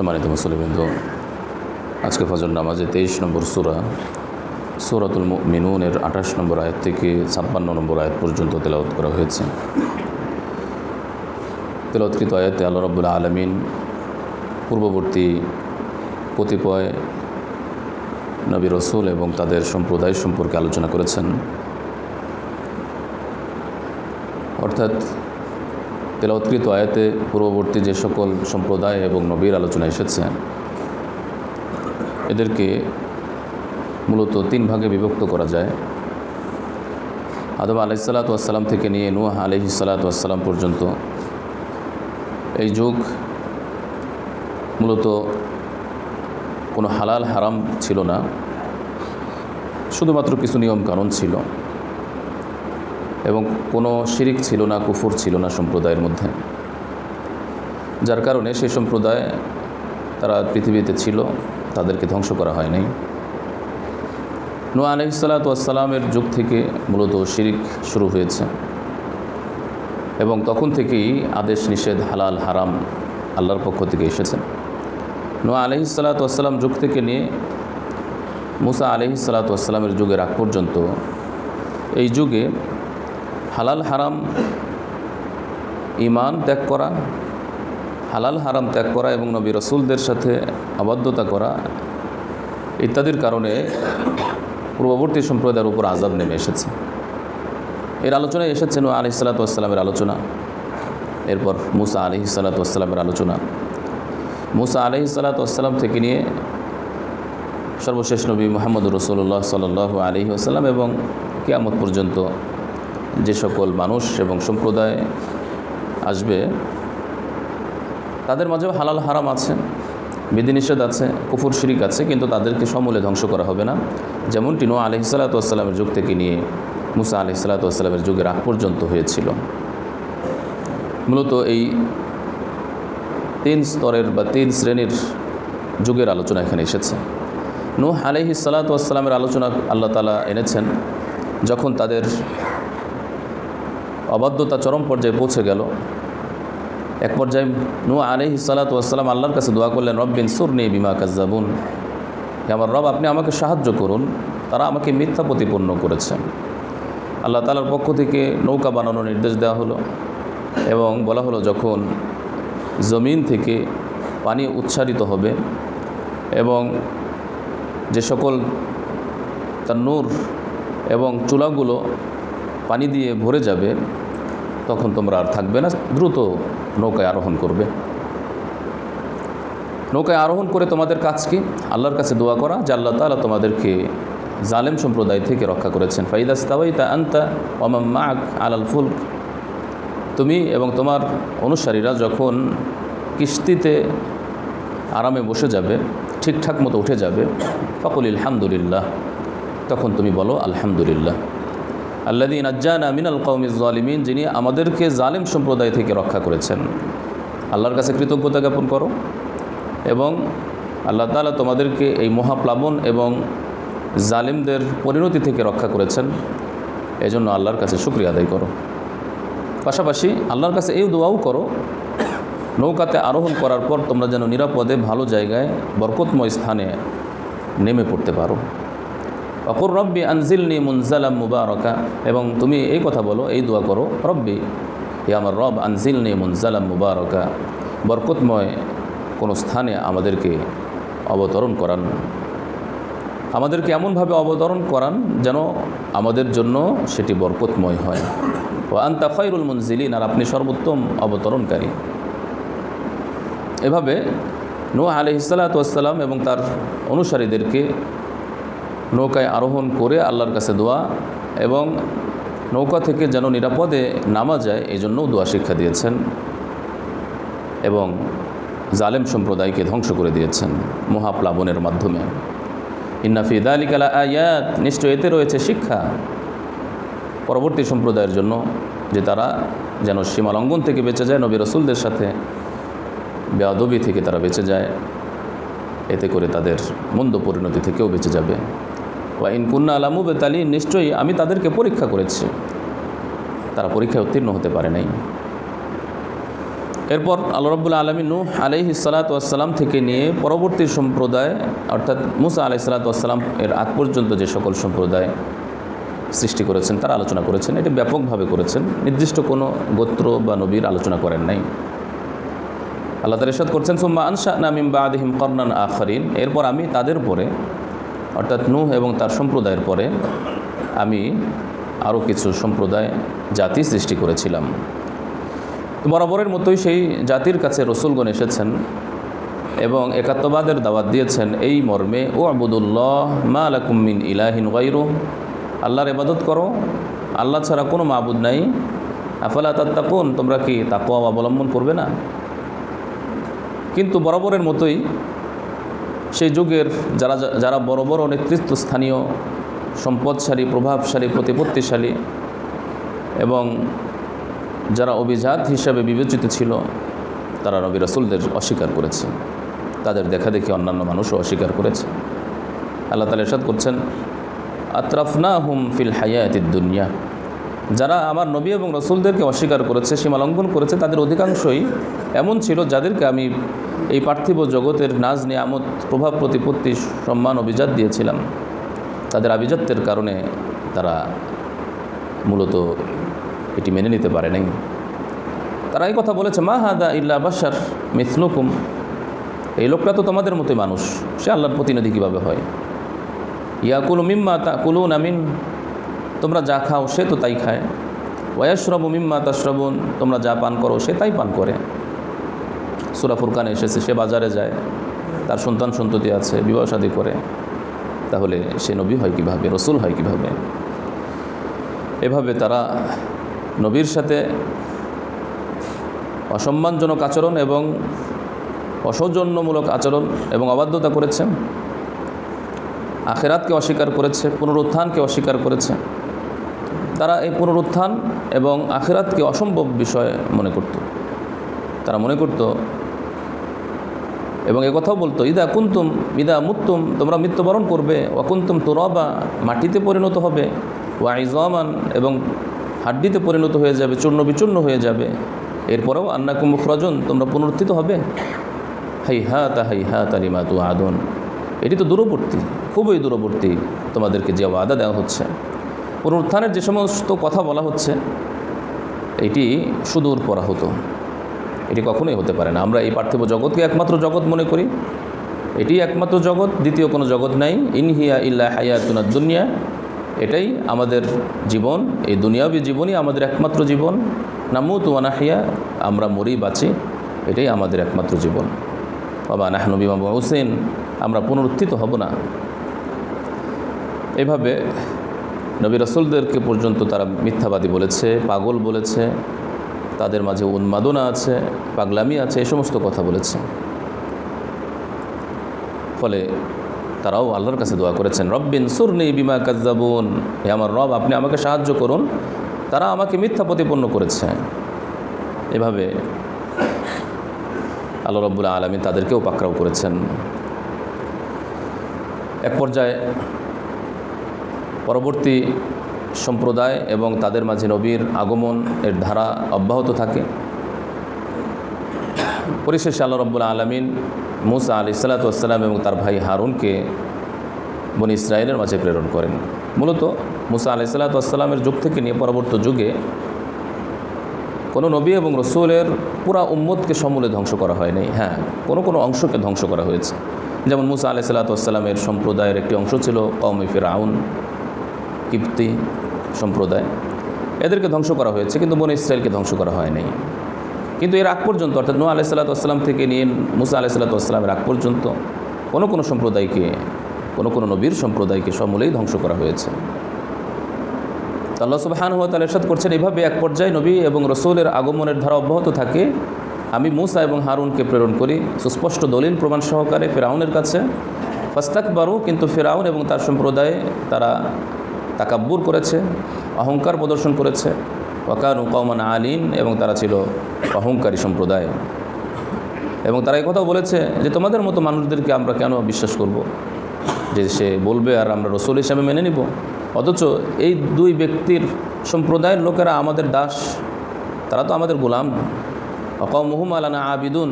সম্মানিত মুসলিমবৃন্দ, আজকে ফজর নামাজে তেইশ নম্বর সুরা, সুরাতুল মিনুনের আঠাশ নম্বর আয়াত থেকে ছাপ্পান্ন নম্বর আয়াত পর্যন্ত তেলাওত করা হয়েছে। তেলাওতকৃত আয়াতে আল্লাহ রব্বুল্লা আলমিন পূর্ববর্তী কতিপয় নবী রসুল এবং তাদের সম্প্রদায় সম্পর্কে আলোচনা করেছেন। অর্থাৎ তেলাওতকৃত আয়াতে পূর্ববর্তী যে সকল সম্প্রদায় এবং নবীর আলোচনা এসেছে, এদেরকে মূলত তিন ভাগে বিভক্ত করা যায়। আদম আলাইসাল্লাতাম থেকে নিয়ে নুয়াহ আলহি সাল্লাতাম পর্যন্ত এই যুগ মূলত কোনো হালাল হারাম ছিল না। শুধুমাত্র কিছু নিয়ম কানুন ছিল। এবং কোনো শিরিক ছিল না, কুফুর ছিল না সম্প্রদায়ের মধ্যে। যার কারণে সেই সম্প্রদায় তারা পৃথিবীতে ছিল, তাদেরকে ধ্বংস করা হয় নাই। নু আলহিসাল্লাতামের যুগ থেকে মূলত শিরিক শুরু হয়েছে এবং তখন থেকেই আদেশ নিষেধ হালাল, হারাম আল্লাহর পক্ষ থেকে এসেছে। নু আলহিসাল্লাতাম যুগ থেকে নিয়ে মুসা আলহিসাল্লাতামের যুগের আগ পর্যন্ত এই যুগে হালাল হারাম ইমান ত্যাগ করা, হালাল হারাম ত্যাগ করা এবং নবী রসুলদের সাথে আবদ্ধতা করা ইত্যাদির কারণে পূর্ববর্তী সম্প্রদায়ের উপর আজাব নেমে এসেছে। এর আলোচনায় এসেছেন আলি সাল্লাতামের আলোচনা, এরপর মুসা আলি সাল্লাতামের আলোচনা। মুসা আলহি সাল্লাতাম থেকে নিয়ে সর্বশেষ নবী মোহাম্মদ রসুল্লাহ সাল আলি এবং কেয়ামত পর্যন্ত যে সকল মানুষ এবং সম্প্রদায় আসবে, তাদের মাঝেও হালাল হারাম আছে, বিধিনিষেধ আছে, কুফুর শিরিক আছে, কিন্তু তাদেরকে সমূলে ধ্বংস করা হবে না। যেমনটি নো আলহি সাল্লাতামের যুগ থেকে নিয়ে মুসা আলহি সাল্লাতামের যুগের আগ পর্যন্ত হয়েছিল। মূলত এই তিন স্তরের বা তিন শ্রেণির যুগের আলোচনা এখানে এসেছে। নূহ আলহি সাল্লাতামের আলোচনা আল্লাহ তালা এনেছেন, যখন তাদের অবাধ্যতা চরম পর্যায়ে পৌঁছে গেল। এক পর্যায়ে নু আলহি সালাতাম আল্লাহর কাছে দোয়া করলেন, রব্বিন সুরনি বিমা কাজাবুন আমার রব, আপনি আমাকে সাহায্য করুন। তারা আমাকে মিথ্যা প্রতিপন্ন করেছে। আল্লাহ তালার পক্ষ থেকে নৌকা বানানোর নির্দেশ দেওয়া হলো এবং বলা হলো, যখন জমিন থেকে পানি উচ্ছারিত হবে এবং যে সকল তার নূর এবং চুলাগুলো পানি দিয়ে ভরে যাবে তখন তোমরা আর থাকবে না, দ্রুত নৌকায় আরোহণ করবে। নৌকায় আরোহণ করে তোমাদের কাজ কি? আল্লাহর কাছে দোয়া করা, যে আল্লাহ তালা তোমাদেরকে জালেম সম্প্রদায় থেকে রক্ষা করেছেন। ফাইদাস তাওয়াইতা আন্তা ওমাম মাক আলাল ফুল তুমি এবং তোমার অনুসারীরা যখন কিস্তিতে আরামে বসে যাবে, ঠিকঠাক মতো উঠে যাবে, ফকুল আলহামদুলিল্লাহ, তখন তুমি বলো আলহামদুলিল্লাহ। আল্লাদিন আজ্জান আমিনাল কৌমিজ জালিমিন যিনি আমাদেরকে জালিম সম্প্রদায় থেকে রক্ষা করেছেন। আল্লাহর কাছে কৃতজ্ঞতা জ্ঞাপন করো এবং আল্লাহ তালা তোমাদেরকে এই মহাপ্লাবন এবং জালিমদের পরিণতি থেকে রক্ষা করেছেন। এজন্য আল্লাহর কাছে শুক্রিয়া আদায় করো। পাশাপাশি আল্লাহর কাছে এই দোয়াও করো, নৌকাতে আরোহণ করার পর তোমরা যেন নিরাপদে, ভালো জায়গায়, বরকতময় স্থানে নেমে পড়তে পারো। অপর রব্বি আনজিলনি মুনজালাম মুবারকা। এবং তুমি এই কথা বলো, এই দোয়া করো, রব্বি, হে আমার রব, আনজিলনি মুনজালাম মুবারকা। বরকতময় কোনো স্থানে আমাদেরকে অবতরণ করান। আমাদেরকে এমনভাবে অবতরণ করান যেন আমাদের জন্য সেটি বরকতময় হয়। ও আন্তা খৈরুল মুনজিলিন, আর আপনি সর্বোত্তম অবতরণকারী। এভাবে নোয়া আলহিসাল্লাতাম এবং তার অনুসারীদেরকে নৌকায় আরোহণ করে আল্লাহর কাছে দোয়া এবং নৌকা থেকে যেন নিরাপদে নামা যায় এই জন্যও দোয়া শিক্ষা দিয়েছেন এবং জালেম সম্প্রদায়কে ধ্বংস করে দিয়েছেন মহাপ্লাবনের মাধ্যমে। ইন্নাফিদ আলিকালা আয়াত, নিশ্চয় এতে রয়েছে শিক্ষা। পরবর্তী সম্প্রদায়ের জন্য যে তারা যেন সীমালঙ্ঘন থেকে বেঁচে যায়, নবী রসুলদের সাথে বেয়াদবি থেকে তারা বেঁচে যায়, এতে করে তাদের মন্দ পরিণতি থেকেও বেঁচে যাবে। ওয়াইন কুন্না আলামু বেতালি নিশ্চয়ই আমি তাদেরকে পরীক্ষা করেছি। তারা পরীক্ষায় উত্তীর্ণ হতে পারে নাই। এরপর আল্লাহ রব্বুল আলমী নূহ আলহি সালাতাম থেকে নিয়ে পরবর্তী সম্প্রদায়, অর্থাৎ মুসা আলাহি সালাতাম এর আগ পর্যন্ত যে সকল সম্প্রদায় সৃষ্টি করেছেন, তারা আলোচনা করেছেন, এটি ব্যাপকভাবে করেছেন। নির্দিষ্ট কোনো গোত্র বা নবীর আলোচনা করেন নাই। আল্লাহ তালা ইরশাদ করছেন, সুম্মা আনশা নামিম বা আদিহিম কর্নান আখরিন। এরপর আমি তাদের পরে অর্থাৎ নূহ এবং তার সম্প্রদায়ের পরে আমি আরও কিছু সম্প্রদায়, জাতি সৃষ্টি করেছিলাম। বরাবরের মতোই সেই জাতির কাছে রসুলগণ এসেছেন এবং একাত্মবাদের দাওয়াত দিয়েছেন, এই মর্মে ও আবুদুল্লাহ মা আলাকুমিন ইলাহিন গাইরু আল্লাহর ইবাদত করো, আল্লাহ ছাড়া কোনো মাবুদ নাই, আফালা তাত্তাকুন, তোমরা কি তাকওয়া অবলম্বন করবে না? কিন্তু বরাবরের মতোই সেই যুগের যারা যারা বড় বড় নেতৃত্ব স্থানীয় সম্পদশালী, প্রভাবশালী, প্রতিপত্তিশালী এবং যারা অভিজাত হিসাবে বিবেচিত ছিল, তারা নবী রসুলদের অস্বীকার করেছে। তাদের দেখা দেখি অন্যান্য মানুষও অস্বীকার করেছে। আল্লাহ তালা এরশাদ করছেন আত্রাফনা হুম ফিল হায়াতির দুনিয়া। যারা আমার নবী এবং রসুলদেরকে অস্বীকার করেছে, সীমা লঙ্ঘন করেছে, তাদের অধিকাংশই এমন ছিল যাদেরকে আমি এই পার্থিব জগতের নাজ নিয়ামত, প্রভাব প্রতিপত্তি সম্মান অভিজাত দিয়েছিলাম। তাদের আভিজাত্যের কারণে তারা মূলত এটি মেনে নিতে পারে নাই। তারা এই কথা বলেছে, মা হাদা ইল্লা বাসার মিথনুকুম এই লোকটা তো তোমাদের মতোই মানুষ, সে আল্লাহর প্রতিনিধি কীভাবে হয়? ইয়াকুলু মিম্মা তা কুলু নামিন তোমরা যা খাও সে তো তাই খায়। ওয়াশরবু মিম্মা তাশরবুন, তোমরা যা পান করো সে তাই পান করে। সুরা ফুরকানে এসেছে, সে বাজারে যায়, তার সন্তান সন্ততি আছে, বিবাহ শাদী করে, তাহলে সে নবী হয় কীভাবে, রসুল হয় কীভাবে? এভাবে তারা নবীর সাথে অসম্মানজনক আচরণ এবং অসৌজন্যমূলক আচরণ এবং অবাধ্যতা করেছে, আখেরাতকে অস্বীকার করেছে, পুনরুত্থানকে অস্বীকার করেছে। তারা এই পুনরুত্থান এবং আখেরাতকে অসম্ভব বিষয় মনে করত। তারা মনে করত এবং এ কথাও বলতো, ইদা কুন্তুম, ইদা মুত্তুম, তোমরা মৃত্যুবরণ করবে অকুন্তুম তোরবা, মাটিতে পরিণত হবে, ওয়া ইজমান, এবং হাড্ডিতে পরিণত হয়ে যাবে, চূর্ণ বিচূর্ণ হয়ে যাবে। এরপরেও আন্না কুমুখরজন তোমরা পুনরুত্থিত হবে? হাই হা তা হাই হা তালিমা তু আদন এটি তো দূরবর্তী, খুবই দূরবর্তী তোমাদেরকে যে ওয়াদা দেওয়া হচ্ছে। পুনরুত্থানের যে সমস্ত কথা বলা হচ্ছে, এটি সুদূর পরা হতো এটি কখনোই হতে পারে না। আমরা এই পার্থিব জগৎকে একমাত্র জগৎ মনে করি। এটি একমাত্র জগৎ, দ্বিতীয় কোনো জগৎ নাই। ইনহিয়া ইল্লা হায়াতুনা দুনিয়া এটাই আমাদের জীবন। এই দুনিয়াবী জীবনই আমাদের একমাত্র জীবন। নামুত ওয়ানাহিয়া আমরা মরি বাঁচি। এটাই আমাদের একমাত্র জীবন। বাবা নাহনবী বাবা হোসেন আমরা পুনরুত্থিত হব না। এভাবে নবী রসুলদেরকে পর্যন্ত তারা মিথ্যাবাদী বলেছে, পাগল বলেছে। তাদের মাঝে উন্মাদনা আছে, পাগলামি আছে, এ সমস্ত কথা বলেছে। ফলে তারাও আল্লাহর কাছে দোয়া করেছেন, রব্বিন সুরনি বিমা কাজাবুন হে আমার রব, আপনি আমাকে সাহায্য করুন। তারা আমাকে মিথ্যা প্রতিপন্ন করেছে। এভাবে আল্লাহ রব্বুল্লা আলমী তাদেরকেও পাকড়াও করেছেন। এক পর্যায়ে পরবর্তী সম্প্রদায় এবং তাদের মাঝে নবীর আগমন এর ধারা অব্যাহত থাকে। পরিশেষে আল্লাহ রব্বুল আলমিন মুসা আলি সাল্লাতাম এবং তার ভাই হারুনকে বনি ইসরায়েলের মাঝে প্রেরণ করেন। মূলত মুসা আলি সাল্লাতামের যুগ থেকে নিয়ে পরবর্তী যুগে কোনো নবী এবং রসুলের পুরা উম্মতকে সমূলে ধ্বংস করা হয়নি হ্যাঁ কোনো কোনো অংশকে ধ্বংস করা হয়েছে। যেমন মুসা আলি সাল্লাতামের সম্প্রদায়ের একটি অংশ ছিল কৌমি ফিরাউন কিপ্তি সম্প্রদায়। এদেরকে ধ্বংস করা হয়েছে, কিন্তু বন ইসরায়েলকে ধ্বংস করা হয়নি। কিন্তু এর আগ পর্যন্ত, অর্থাৎ নু আলাহ সাল্লাতাম থেকে নিয়ে মুসা আলাহ সাল্লাতামের আগ পর্যন্ত, কোনো কোনো সম্প্রদায়কে, কোনো কোনো নবীর সম্প্রদায়কে সমূলেই ধ্বংস করা হয়েছে। আল্লাহ সুবাহান হুয়া তাল এরশাদ করছেন, এভাবে এক পর্যায়ে নবী এবং রসুলের আগমনের ধারা অব্যাহত থাকে। আমি মুসা এবং হারুনকে প্রেরণ করি, সুস্পষ্ট দলিল প্রমাণ সহকারে ফেরাউনের কাছে। ফাস্তাক বারু কিন্তু ফেরাউন এবং তার সম্প্রদায়ে, তারা তাকাব্বুর করেছে, অহংকার প্রদর্শন করেছে। ওয়াকানু কৌমান আলিন, এবং তারা ছিল অহংকারী সম্প্রদায়। এবং তারা কথাও বলেছে যে, তোমাদের মতো মানুষদেরকে আমরা কেন বিশ্বাস করব। যে সে বলবে, আর আমরা রসুল হিসাবে মেনে নিব। অথচ এই দুই ব্যক্তির সম্প্রদায়ের লোকেরা আমাদের দাস, তারা তো আমাদের গোলাম। অকমহুম আলানা আবিদুন,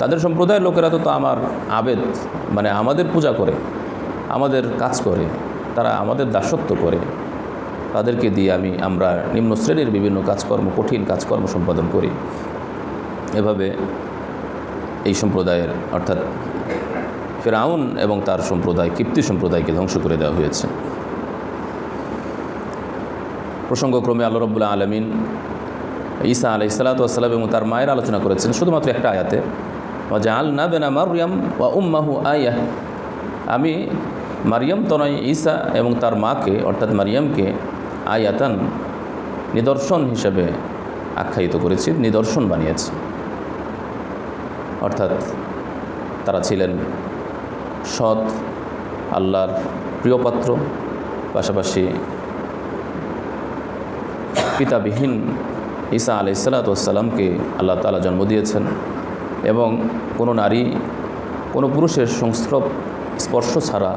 তাদের সম্প্রদায়ের লোকেরা তো আমার আবেদ মানে আমাদের পূজা করে, আমাদের কাজ করে। তারা আমাদের দাসত্ব করে। তাদেরকে দিয়ে আমি আমরা নিম্ন শ্রেণির বিভিন্ন কাজকর্ম, কঠিন কাজকর্ম সম্পাদন করি। এভাবে এই সম্প্রদায়ের, অর্থাৎ ফেরাউন এবং তার সম্প্রদায় কীর্তি সম্প্রদায়কে ধ্বংস করে দেওয়া হয়েছে। প্রসঙ্গক্রমে আল্লাহ রব্বুল্লাহ আলমিন ঈসা আলাই সালাতাম এবং তার মায়ের আলোচনা করেছেন শুধুমাত্র একটা আয়াতে যে আল না বেনা মারিয়াম ওয়া উম্মাহু আয়াহ আমি মারিয়াম তনয় ঈসা এবং তার মাকে, অর্থাৎ মারিয়ামকে আয়াতান নিদর্শন হিসেবে আখ্যায়িত করেছি, নিদর্শন বানিয়েছে। অর্থাৎ তারা ছিলেন সৎ, আল্লাহর প্রিয়পাত্র, পাশাপাশি পিতাবিহীন ঈসা আলি সাল্লাতামকে আল্লাহ তালা জন্ম দিয়েছেন এবং কোনো নারী, কোনো পুরুষের সংস্রব স্পর্শ ছাড়া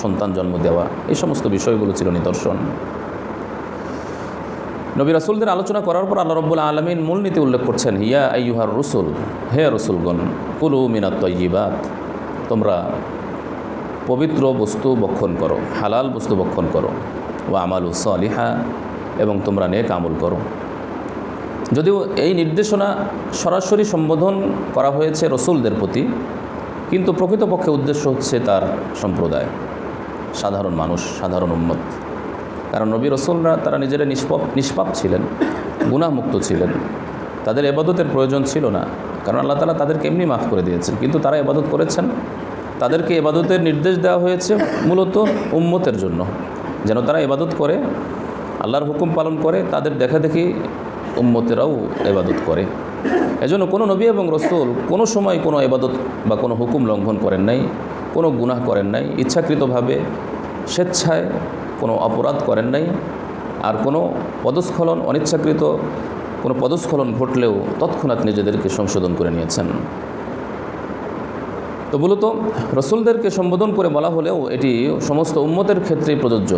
সন্তান জন্ম দেওয়া, এই সমস্ত বিষয়গুলো ছিল নিদর্শন। নবী রাসুলদের আলোচনা করার পর আল্লাহ রব্বুল আলমিন মূলনীতি উল্লেখ করছেন হিয়া আইয়ুহার রসুল, হে রসুলগণ, কুলু মিনাত তৈবাত তোমরা পবিত্র বস্তু বক্ষণ করো, হালাল বস্তু বক্ষণ করো ও আমালু সালিহা, এবং তোমরা নেক আমল করো। যদিও এই নির্দেশনা সরাসরি সম্বোধন করা হয়েছে রসুলদের প্রতি কিন্তু প্রকৃতপক্ষে উদ্দেশ্য হচ্ছে তার সম্প্রদায়, সাধারণ মানুষ, সাধারণ উন্মত কারণ নবী রসুলরা তারা নিজেরা নিষ্পাপ নিষ্পাপ ছিলেন গুণামুক্ত ছিলেন। তাদের এবাদতের প্রয়োজন ছিল না। কারণ আল্লাহ তালা তাদেরকে এমনি মাফ করে দিয়েছেন। কিন্তু তারা এবাদত করেছেন। তাদেরকে এবাদতের নির্দেশ দেওয়া হয়েছে মূলত উম্মতের জন্য। যেন তারা এবাদত করে, আল্লাহর হুকুম পালন করে, তাদের দেখা দেখি উম্মতেরাও এবাদত করে। এজন্য কোনো নবী এবং রসুল কোনো সময় কোনো এবাদত বা কোনো হুকুম লঙ্ঘন করেন নাই, কোনো গুনাহ করেন নাই, ইচ্ছাকৃতভাবে স্বেচ্ছায় কোনো অপরাধ করেন নাই, আর কোনো পদস্খলন, অনিচ্ছাকৃত কোনো পদস্খলন ঘটলেও তৎক্ষণাৎ নিজেদেরকে সংশোধন করে নিয়েছেন। তো মূলত রসুলদেরকে সম্বোধন করে বলা হলেও এটি সমস্ত উম্মতের ক্ষেত্রেই প্রযোজ্য।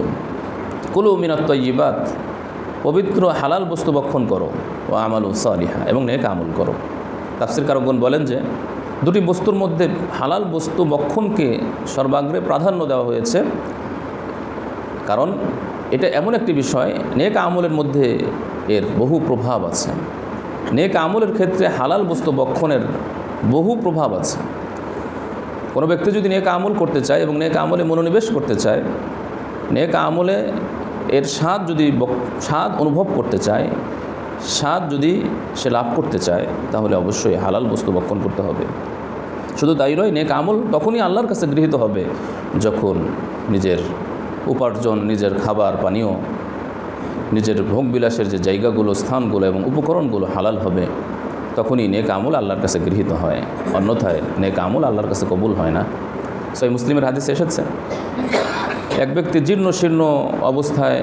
কুলু মিনাত্তয়িবাত পবিত্র হালাল বস্তু বক্ষণ করো ও আমালু সালিহা, এবং নেক আমল করো। তাফসির কারকগণ বলেন যে, দুটি বস্তুর মধ্যে হালাল বস্তু বক্ষণকে সর্বাগ্রে প্রাধান্য দেওয়া হয়েছে। কারণ এটা এমন একটি বিষয়, নেক আমলের মধ্যে এর বহু প্রভাব আছে। নেক আমলের ক্ষেত্রে হালাল বস্তু বক্ষণের বহু প্রভাব আছে। কোনো ব্যক্তি যদি নেক আমল করতে চায় এবং নেক আমলে মনোনিবেশ করতে চায়, নেক আমলে এর স্বাদ যদি স্বাদ অনুভব করতে চায়, স্বাদ যদি সে লাভ করতে চায়, তাহলে অবশ্যই হালাল বস্তু বক্ষণ করতে হবে। শুধু তাই নয়, নেক আমল তখনই আল্লাহর কাছে গৃহীত হবে যখন নিজের উপার্জন, নিজের খাবার, পানীয়, নিজের ভোগ বিলাসের যে জায়গাগুলো, স্থানগুলো এবং উপকরণগুলো হালাল হবে, তখনই নেক আমল আল্লাহর কাছে গৃহীত হয়। অন্যথায় নেক আমল আল্লাহর কাছে কবুল হয় না। সই মুসলিমের হাদিসে এসেছে। এক ব্যক্তি জীর্ণ শীর্ণ অবস্থায়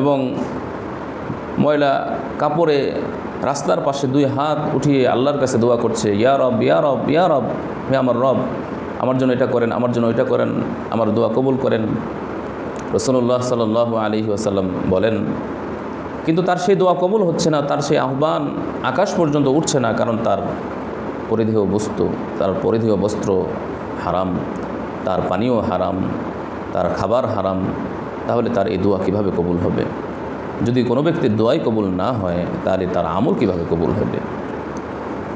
এবং ময়লা কাপড়ে রাস্তার পাশে দুই হাত উঠিয়ে আল্লাহর কাছে দোয়া করছে, ইয়া রব ইয়া রব ইয়া রব, হে আমার রব, আমার জন্য এটা করেন, আমার জন্য এটা করেন, আমার দোয়া কবুল করেন। রসুল্লাহ সাল আলী আসাল্লাম বলেন, কিন্তু তার সেই দোয়া কবুল হচ্ছে না, তার সেই আহ্বান আকাশ পর্যন্ত উঠছে না, কারণ তার পরিধেয় বস্তু, তার পরিধেয় বস্ত্র হারাম, তার পানীয় হারাম। তার খাবার হারাম, তাহলে তার এই দোয়া কীভাবে কবুল হবে? যদি কোনো ব্যক্তির দোয়াই কবুল না হয়, তাহলে তার আমল কীভাবে কবুল হবে?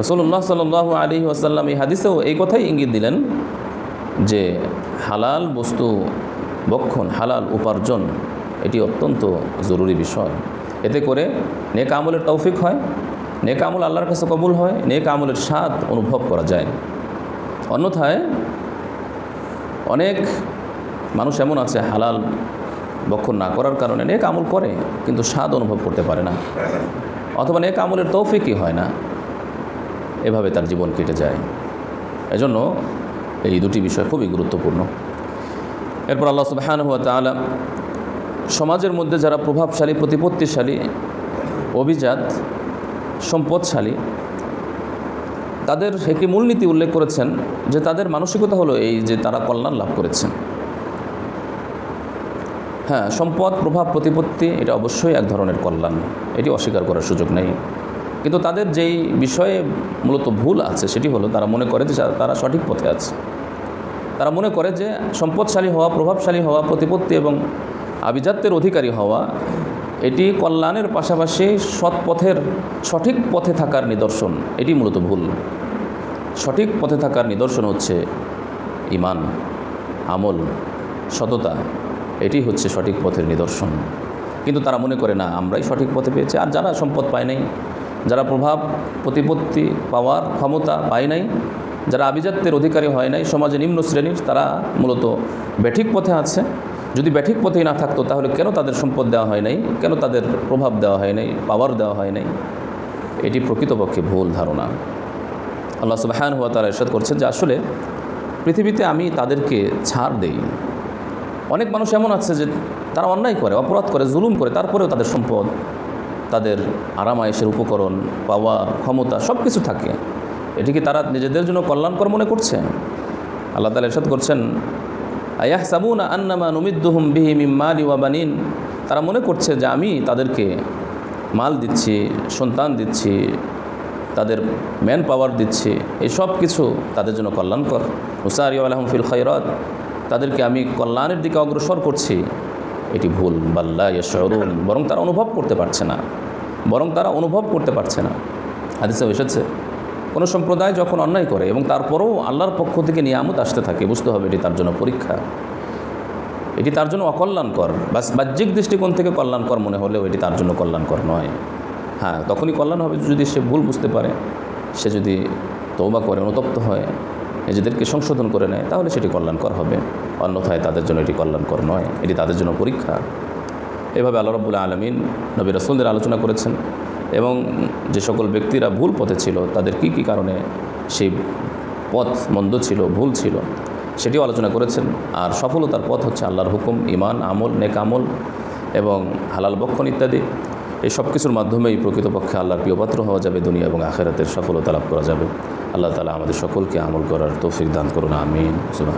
রসুল্লাহ সাল আলী আসাল্লাম এই হাদিসেও এই কথাই ইঙ্গিত দিলেন যে হালাল বস্তু বক্ষণ, হালাল উপার্জন, এটি অত্যন্ত জরুরি বিষয়। এতে করে নেক আমলের তৌফিক হয়, নেক আমল আল্লাহর কাছে কবুল হয়, নেক আমলের স্বাদ অনুভব করা যায়। অন্যথায় অনেক মানুষ এমন আছে, হালাল বক্ষণ না করার কারণে নেক আমল করে, কিন্তু স্বাদ অনুভব করতে পারে না। অথবা নেক আমলের তৌফিকই হয় না। এভাবে তার জীবন কেটে যায়। এজন্য এই দুটি বিষয় খুবই গুরুত্বপূর্ণ। এরপর আল্লাহ সুবাহান হুয়া তালা সমাজের মধ্যে যারা প্রভাবশালী, প্রতিপত্তিশালী, অভিজাত, সম্পদশালী, তাদের একটি মূলনীতি উল্লেখ করেছেন যে তাদের মানসিকতা হলো এই যে তারা কল্যাণ লাভ করেছেন। হ্যাঁ সম্পদ, প্রভাব, প্রতিপত্তি, এটা অবশ্যই এক ধরনের কল্যাণ। এটি অস্বীকার করার সুযোগ নেই। কিন্তু তাদের যেই বিষয়ে মূলত ভুল আছে, সেটি হলো তারা মনে করে যে তারা সঠিক পথে আছে। তারা মনে করে যে সম্পদশালী হওয়া, প্রভাবশালী হওয়া, প্রতিপত্তি এবং আভিজাত্যের অধিকারী হওয়া, এটি কল্যাণের পাশাপাশি সৎ পথের, সঠিক পথে থাকার নিদর্শন, এটি মূলত ভুল। সঠিক পথে থাকার নিদর্শন হচ্ছে ইমান, আমল, সততা। এটি হচ্ছে সঠিক পথের নিদর্শন। কিন্তু তারা মনে করে, না, আমরাই সঠিক পথে পেয়েছি। আর যারা সম্পদ পায় নাই, যারা প্রভাব, প্রতিপত্তি, পাওয়ার ক্ষমতা পায় নাই, যারা আভিজাত্যের অধিকারী হয় নাই, সমাজে নিম্ন শ্রেণির, তারা মূলত ব্যাঠিক পথে আছে। যদি ব্যাঠিক পথেই না থাকতো, তাহলে কেন তাদের সম্পদ দেওয়া হয় নাই? কেন তাদের প্রভাব দেওয়া হয় নাই? পাওয়ার দেওয়া হয় নাই? এটি প্রকৃতপক্ষে ভুল ধারণা। আল্লাহ সুবাহান হুয়া তারা এরশাদ করছেন যে, আসলে পৃথিবীতে আমি তাদেরকে ছাড় দেই। অনেক মানুষ এমন আছে যে তারা অন্যায় করে, অপরাধ করে, জুলুম করে, তারপরেও তাদের সম্পদ, তাদের আরামায়েশের উপকরণ, পাওয়া, ক্ষমতা সব কিছু থাকে। এটি কি তারা নিজেদের জন্য কল্যাণকর মনে করছে? আল্লাহ তালা এরশাদ করছেন আয়াহ সাবুন আন্নামা নুমিদ্দুহুম বিহি মিম্মালি ওয়াবানিন তারা মনে করছে যে আমি তাদেরকে মাল দিচ্ছি, সন্তান দিচ্ছি, তাদের ম্যান পাওয়ার দিচ্ছি এই সব কিছু তাদের জন্য কল্যাণকর। হুসারি আলহম ফিল খৈরত তাদেরকে আমি কল্যাণের দিকে অগ্রসর করছি। এটি ভুল। বাল্লা ইয়সরুন বরং তারা অনুভব করতে পারছে না। বরং তারা অনুভব করতে পারছে না। হাদিসে এসেছে, কোনো সম্প্রদায় যখন অন্যায় করে এবং তারপরেও আল্লাহর পক্ষ থেকে নিয়ামত আসতে থাকে, বুঝতে হবে এটি তার জন্য পরীক্ষা। এটি তার জন্য অকল্যাণকর। বাস, বাহ্যিক দৃষ্টিকোণ থেকে কল্যাণকর মনে হলেও এটি তার জন্য কল্যাণকর নয়। হ্যাঁ তখনই কল্যাণ হবে যদি সে ভুল বুঝতে পারে। সে যদি তৌবা করে, অনুতপ্ত হয় নিজেদেরকে সংশোধন করে নেয়, তাহলে সেটি কল্যাণকর হবে। অন্যথায় তাদের জন্য এটি কল্যাণকর নয়, এটি তাদের জন্য পরীক্ষা। এভাবে আল্লাহ রবুল্লা আলমিন নবী রসুলদের আলোচনা করেছেন এবং যে সকল ব্যক্তিরা ভুল পথে ছিল, তাদের কি কি কারণে সেই পথ মন্দ ছিল, ভুল ছিল, সেটিও আলোচনা করেছেন। আর সফলতার পথ হচ্ছে আল্লাহর হুকুম ইমান আমল, নেক আমল এবং হালাল বক্ষণ ইত্যাদি। এই সব কিছুর মাধ্যমেই প্রকৃতপক্ষে আল্লাহর প্রিয়পাত্র হওয়া যাবে, দুনিয়া এবং আখেরাতের সফলতা লাভ করা যাবে। আল্লাহ তালা আমাদের সকলকে আমল করার তৌফিক দান করুন আমিন। সুবাহ